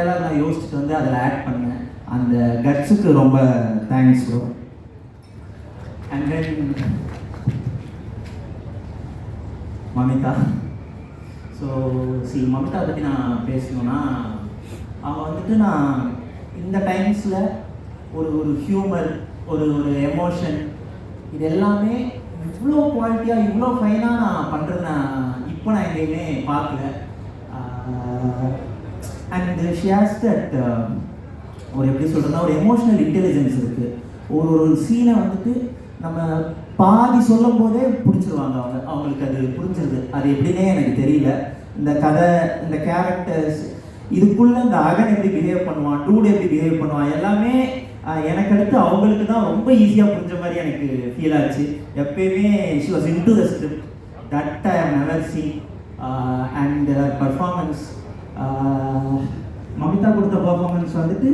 Dialogue நான் யோசிச்சுட்டு வந்து அதில் ஆட் பண்ணேன். அந்த கட்ஸுக்கு ரொம்ப thanks bro and then Mamitha. So see Mamitha பற்றி நான் பேசணும்னா அவள் வந்துட்டு நான் இந்த டைம்ஸில் ஒரு ஒரு ஹியூமர் ஒரு ஒரு எமோஷன் இது எல்லாமே இவ்வளோ குவாலிட்டியாக இவ்வளோ ஃபைனாக நான் பண்ணுறது நான் இப்போ நான் எங்கேயுமே பார்க்கல. அண்ட் ஷியாஸ் தட் ஒரு எப்படி சொல்கிறதுனா ஒரு எமோஷனல் இன்டெலிஜென்ஸ் இருக்குது ஒரு ஒரு சீனை வந்துட்டு நம்ம பாதி சொல்லும் போதே பிடிச்சிருவாங்க அவங்க. அவங்களுக்கு அது புரிஞ்சிருது. அது எப்படின்னே எனக்கு தெரியல. இந்த கதை இந்த கேரக்டர்ஸ் இதுக்குள்ளே இந்த அகன் எப்படி பிஹேவ் பண்ணுவான் டூடு எப்படி பிஹேவ் பண்ணுவான் எல்லாமே எனக்கு அடுத்து அவங்களுக்கு தான் ரொம்ப ஈஸியாக புரிஞ்ச மாதிரி எனக்கு ஃபீல் ஆச்சு. எப்பயுமே she was into the script that I have never seen and performance Mamitha கொடுத்த பர்ஃபார்மன்ஸ் வந்துட்டு